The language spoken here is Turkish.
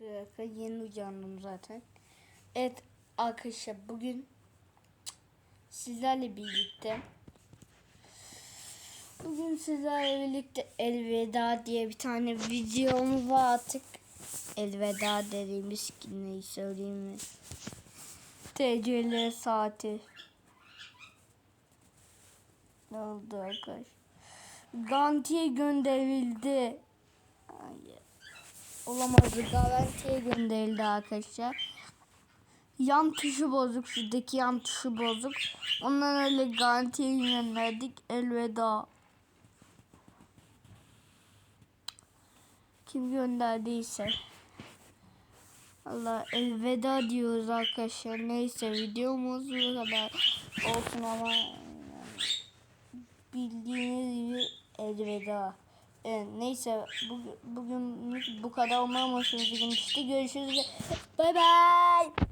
Bir dakika yeni uyandım zaten. Evet arkadaşlar bugün sizlerle birlikte Bugün sizlerle birlikte elveda diye bir tane videom var artık. Elveda dediğimiz ki neyi söyleyeyim mi? TCL saati. Ne oldu arkadaş? Garantiye gönderildi. Hayır. Olamazdı. Garantiye gönderildi arkadaşlar. Yan tuşu bozuk. Şuradaki yan tuşu bozuk. Ondan öyle garantiye gönderdik. Elveda. Kim gönderdiyse. Allah elveda diyoruz arkadaşlar. Neyse videomuz bu kadar olsun ama bildiğiniz gibi elveda. Evet, neyse bu, bugün bu kadar. Umarım hoşunuza gitmişti. Görüşürüz. Bay bay.